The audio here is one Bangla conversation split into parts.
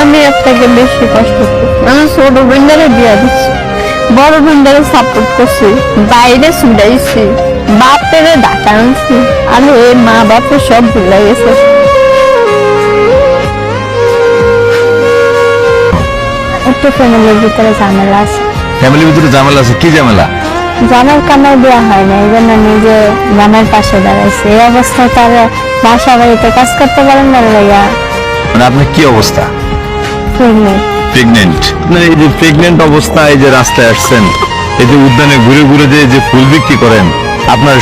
আমি আপনাকে বেশি কষ্ট আমি ছোট বোনদারে বিয়া দিচ্ছি। বড় বোনদারে সাপোর্ট করছি। বাইরে ছুটাইছি বাপের ডাকা আনছি। আর ওই মা বাপে সব ভুলে গেছে। একটু ফ্যামিলির ভিতরে ঝামেলা আছে। ফ্যামিলির ভিতরে ঝামেলা আছে? কি ঝামেলা? জামার কামাই দেওয়া হয় না। এই জন্য নিজে জামার পাশে দাঁড়াইছে। এই অবস্থায় তার বাসা বাড়িতে কাজ করতে পারেন না লাইয়া মানে আপনার কি অবস্থা। প্রেগনেন্ট আপনার এই যে প্রেগনেন্ট অবস্থায় যে রাস্তায় আসছেন এই যে উদ্যানে ঘুরে ঘুরে যে যে ফুল বিক্রি করেন আপনার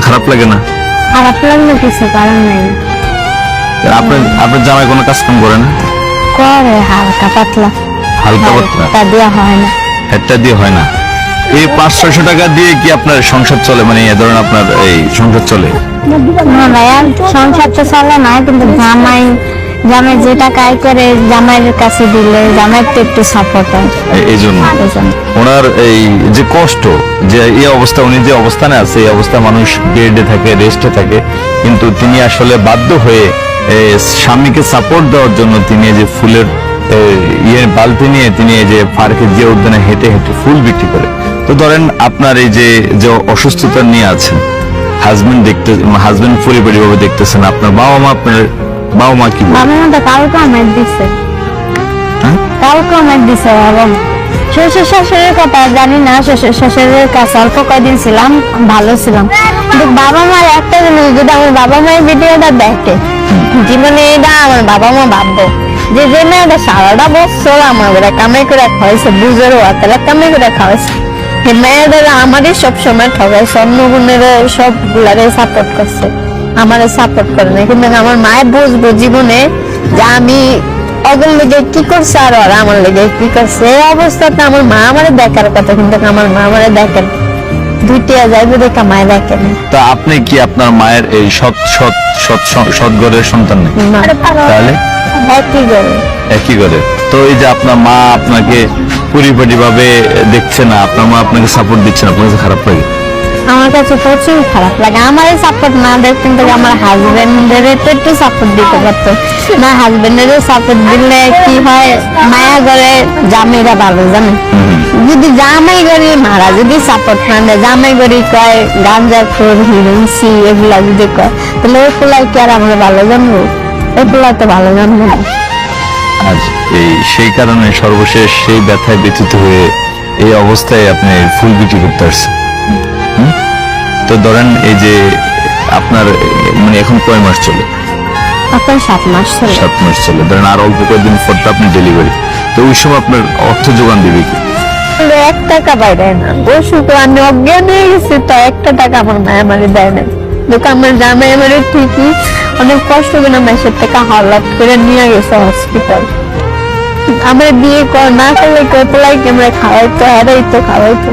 খারাপ লাগে না? খারাপ লাগল কিছু কারণ নেই। আপনার আপনার জামাই কোনো কাজ কাম করে না? করে হালকা পাতলা। হালকা পাতলা? তা দেওয়া হয় না। হেডটা দিয়ে হয় না। এই পাঁচ ছয়শো টাকা দিয়ে কি আপনার সংসার চলে? মানে এ ধরেন আপনার এই সংসার চলে? না সংসার তো চলে না কিন্তু জামাই জামাই যে টাকা আয় করে জামাইয়ের কাছে দিলে জামাইয়ের তো একটু সাপোর্ট হয়। এই জন্য। ওনার এই যে কষ্ট যে এই অবস্থা উনি যে অবস্থানে আছে এই অবস্থা মানুষ বেডে থাকে রেস্টে থাকে কিন্তু তিনি আসলে বাধ্য হয়ে স্বামীকে সাপোর্ট দেওয়ার জন্য তিনি যে ফুলের এ, ইয়ে বালতি নিয়ে তিনি এই যে পার্কে যে উদ্যানে হেঁটে হেঁটে ফুল বিক্রি করে। তো ধরেন আপনার এই যে যে অসুস্থতা নিয়ে আছেন হাজবেন্ড দেখতে হাজবেন্ড পরিবারভাবে দেখতেছেন আপনার বাবা মা আপনার বাবা মা কি বলে? আমার মতো কাউকে আমার দিচ্ছে হ্যাঁ? কাউকে আমার দিছে এবং শ্বশুর শাশুড়ির কথা জানি না শ্বশুর শাশুড়ির কাছে অল্প কয়দিন ছিলাম ভালো ছিলাম। কিন্তু বাবা মার একটা জিনিস যদি আমার বাবা মায়ের ভিডিওটা দেখে জীবনে এটা আমার বাবা মা ভাববো যে যে মেয়েটা সারাটা বছর আমার ঘরে কামাই করে খাওয়াইছে বুঝের হাতেরা কামাই করে খাওয়াইছে। মেয়েদের আমারই সব সময় ঠকাইছে অন্য বোনের সব গুলারে সাপোর্ট করছে। আমারে সাপোর্ট করে না কিন্তু আমার মায়ের বুঝব জীবনে যে আমি ওদের লেগে কি করছে আর ওরা আমার লেগে কি করছে। এই অবস্থাতে আমার মা আমারে দেখার কথা কিন্তু আমার মা আমারে দেখেন। দুইটা যাইবে দেখা মায় দেখেন। তা আপনি কি আপনার মায়ের এই সৎ সৎ সৎ সৎ ঘরের সন্তান তাহলে? একই করে একই করে তো এই যে আপনার মা আপনাকে পরিপাটি ভাবে দেখছে না আপনার মা আপনাকে সাপোর্ট দিচ্ছে না আপনার কাছে খারাপ লাগে। আমার কাছে প্রচুর খারাপ লাগে। আমার সাপোর্ট না দেখ কিন্তু আমার হাজবেন্ডের একটু সাপোর্ট দিতে পারতো। না হাজবেন্ডের সাপোর্ট দিলে কি হয়? মায়া করে জামাইরা ভালো জানে যদি জামাই গরি মারা যদি সাপোর্ট না দেয়, জামাই গরি কয়, গাঞ্জা, খোর হিরোইনসি এগুলা যদি কয়, তাহলে ওই পোলাই কি আর আমরা ভালো জানব? পোলাই তো ভালো জানব না। আর এই সেই কারণে সর্বশেষ সেই ব্যথায় ব্যথিত হয়ে এই অবস্থায় আপনি ফুল বিক্রি করতে আসছেন? তো ধরেন এই যে আপনার মানে এখন কয় মাস চলে? আপনার সাত মাস চলে। সাত মাস চলে। ধরেন আর অল্প কয়েকদিন পর তো আপনি ডেলিভারি তো ওই সময় আপনার অর্থ যোগান দিবে কি? এক টাকা বাইরে না। ও শুধু আমি অজ্ঞান হয়ে গেছি তো একটা টাকা আমার মায় আমারে দেয় না। দেখো আমার জামাই আমারে ঠিকই অনেক কষ্ট করে মেসের থেকে হালাত করে নিয়ে গেছে হসপিটাল আমার বিয়ে কর না করলে কেউ পোলাই আমরা খাওয়াইতো হারাইতো খাওয়াইতো।